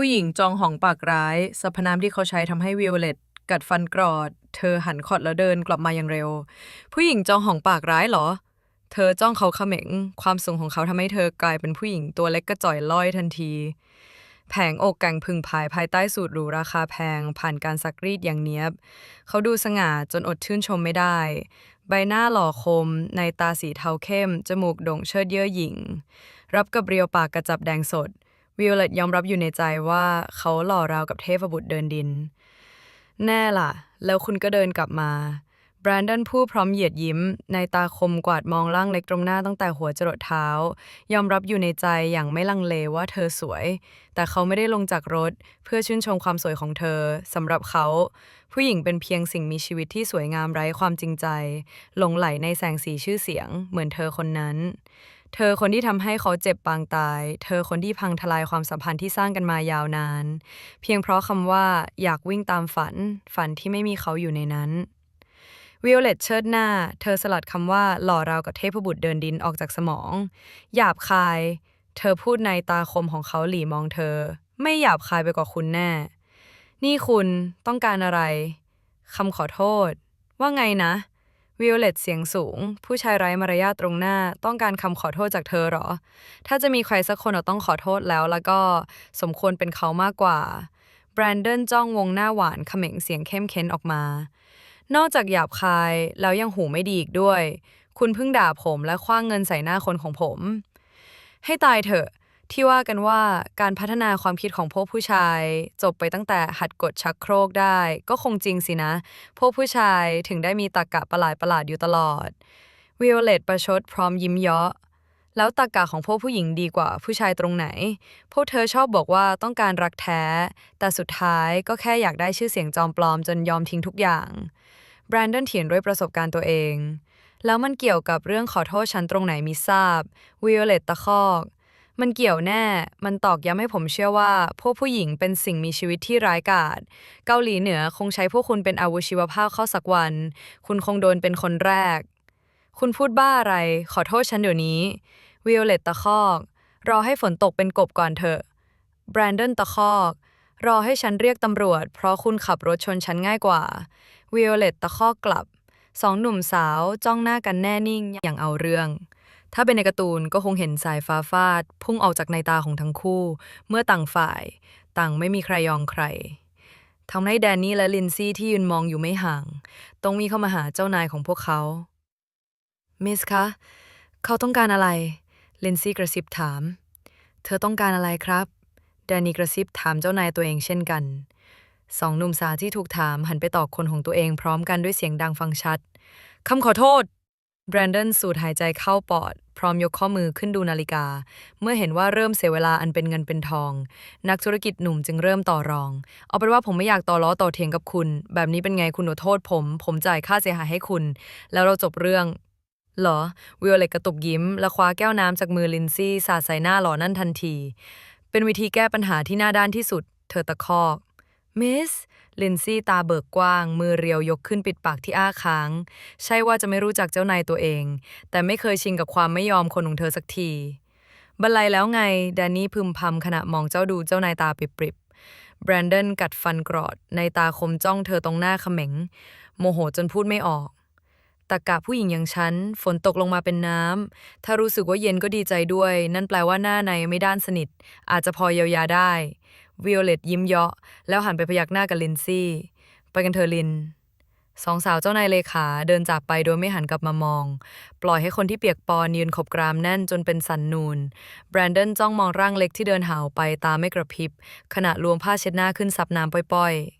ผู้หญิงจองหองปากร้ายสรรพนามที่เขาใช้ทำให้วิโอเลตกัดฟันกรอด เธอหันขอดแล้วเดินกลับมาอย่างเร็ว ผู้หญิงจองหองปากร้ายเหรอ เธอจ้องเขาเขม็ง ความสูงของเขาทำให้เธอกลายเป็นผู้หญิงตัวเล็กกระจ่อยล่อยทันที แผงอกแก่งพึงพายภายใต้สูตรหรูราคาแพง ผ่านการซักรีดอย่างเนี้ยบ เขาดูสง่าจนอดชื่นชมไม่ได้ ใบหน้าหล่อคม ในตาสีเทาเข้ม จมูกโด่งเชิดเย่อหยิ่ง รับกับเรียวปากกระจับแดงสด วิโอเลตยอมรับอยู่ในใจว่าเขาหล่อราวกับเทพบุตรเดินดิน แน่ล่ะ แล้วคุณก็เดินกลับมาแบรนดอนพูดพร้อมเหยียดยิ้ม ในตาคมกวาดมองร่างเล็กตรงหน้าตั้งแต่หัวจรดเท้า ยอมรับอยู่ในใจอย่างไม่ลังเลว่าเธอสวย แต่เขาไม่ได้ลงจากรถเพื่อชื่นชมความสวยของเธอสำหรับเขา ผู้หญิงเป็นเพียงสิ่งมีชีวิตที่สวยงามไร้ความจริงใจ หลงไหลในแสงสีชื่อเสียง เหมือนเธอคนนั้น เธอคนที่ทำให้เขาเจ็บปางตาย เธอคนที่พังทลายความสัมพันธ์ที่สร้างกันมายาวนาน เพียงเพราะคำว่าอยากวิ่งตามฝัน ฝันที่ไม่มีเขาอยู่ในนั้นวิโอเลตเชิดหน้า เธอสลัดคำว่าหล่อราวกับเทพบุตรเดินดินออกจากสมอง หยาบคาย เธอพูดในตาคมของเขาหลีมองเธอ ไม่หยาบคายไปกว่าคุณแน่ นี่คุณต้องการอะไรคำขอโทษ ว่าไงนะ วิโอเลตเสียงสูง ผู้ชายไร้มารยาทตรงหน้า ต้องการคำขอโทษจากเธอหรอ ถ้าจะมีใครสักคนเราต้องขอโทษแล้ว แล้วก็สมควรเป็นเขามากกว่าแบรนดอนจ้องวงหน้าหวานเขม่งเสียงเข้มเค้นออกมา นอกจากหยาบคายแล้วยังหูไม่ดีอีกด้วย คุณเพิ่งด่าผมและคว้างเงินใส่หน้าคนของผม ให้ตายเถอะ ที่ว่ากันว่าการพัฒนาความคิดของพวกผู้ชาย จบไปตั้งแต่หัดกดชักโครกได้ ก็คงจริงสินะ พวกผู้ชายถึงได้มีตรกกะประหลาดประหลาดอยู่ตลอดวิโอเลตประชดพร้อมยิ้มเยาะแล้วตรกกะของพวกผู้หญิงดีกว่าผู้ชายตรงไหน พวกเธอชอบบอกว่าต้องการรักแท้ แต่สุดท้ายก็แค่อยากได้ชื่อเสียงจอมปลอมจนยอมทิ้งทุกอย่างแบรนดอนเถียนด้วยประสบการณ์ตัวเอง แล้วมันเกี่ยวกับเรื่องขอโทษฉันตรงไหนมิทราบวิโอเลตตะคอก มันเกี่ยวแน่ มันตอกย้ำให้ผมเชื่อว่า พวกผู้หญิงเป็นสิ่งมีชีวิตที่ร้ายกาจ เกาหลีเหนือคงใช้พวกคุณเป็นอาวุธชีวภาพเข้าสักวัน คุณคงโดนเป็นคนแรก คุณพูดบ้าอะไร ขอโทษฉันเดี๋ยวนี้ วิโอเลตตะคอก รอให้ฝนตกเป็นกบก่อนเถอะ แบรนดอนตะคอก รอให้ฉันเรียกตำรวจ เพราะคุณขับรถชนฉันง่ายกว่า วิโอเลตตะคอกกลับ สองหนุ่มสาวจ้องหน้ากันแน่นิ่งอย่างเอาเรื่อง ถ้าเป็นในการ์ตูนก็คงเห็นสายฟ้าฟาด พุ่งออกจากในตาของทั้งคู่ เมื่อต่างฝ่าย ต่างไม่มีใครยอมใครทำให้แดนนี่และลินซี่ที่ยืนมองอยู่ไม่ห่าง ต้องมีเข้ามาหาเจ้านายของพวกเขา มิสคะ เขาต้องการอะไร ลินซี่กระซิบถาม เธอต้องการอะไรครับ แดนนี่กระซิบถามเจ้านายตัวเองเช่นกัน สองหนุ่มสาวที่ถูกถามหันไปตอบคนของตัวเองพร้อมกันด้วยเสียงดังฟังชัด คำขอโทษ แบรนดอนสูดหายใจเข้าปอด พร้อมยกข้อมือขึ้นดูนาฬิกา เมื่อเห็นว่าเริ่มเสียเวลาอันเป็นเงินเป็นทอง นักธุรกิจหนุ่มจึงเริ่มต่อรอง เอาเป็นว่าผมไม่อยากต่อล้อต่อเถียงกับคุณ แบบนี้เป็นไงคุณขอโทษผม ผมจ่ายค่าเสียหายให้คุณ แล้วเราจบเรื่องเหรอวิโอเลตกระตุกยิ้ม และคว้าแก้วน้ำจากมือลินซี่สาดใส่หน้าหล่อนั่นทันที เป็นวิธีแก้ปัญหาที่หน้าด้านที่สุด เธอตะคอกมิส ลินซี่ตาเบิกกว้าง มือเรียวยกขึ้นปิดปากที่อ้าค้าง ใช่ว่าจะไม่รู้จักเจ้านายตัวเอง แต่ไม่เคยชินกับความไม่ยอมคนของเธอสักทีบรรลัยแล้วไงแดนนี่พึมพำขณะมองเจ้าดูเจ้านายตาปริบๆแบรนดอนกัดฟันกรอด ในตาคมจ้องเธอตรงหน้าเขม็ง โมโหจนพูดไม่ออกตะกะผู้หญิงอย่างฉัน ฝนตกลงมาเป็นน้ำ ถ้ารู้สึกว่าเย็นก็ดีใจด้วย นั่นแปลว่าหน้าในไม่ด้านสนิท อาจจะพอเยียวยาได้ วิโอเลตยิ้มเยาะ แล้วหันไปพยักหน้ากับลินซี่ ไปกันเธอลิน สองสาวเจ้านายเลขาเดินจากไปโดยไม่หันกลับมามอง ปล่อยให้คนที่เปียกปอนยืนขบกรามแน่นจนเป็นสันนูน แบรนดอนจ้องมองร่างเล็กที่เดินห่าวไปตาไม่กระพริบ ขณะรวมผ้าเช็ดหน้าขึ้นซับน้ำป้อยๆ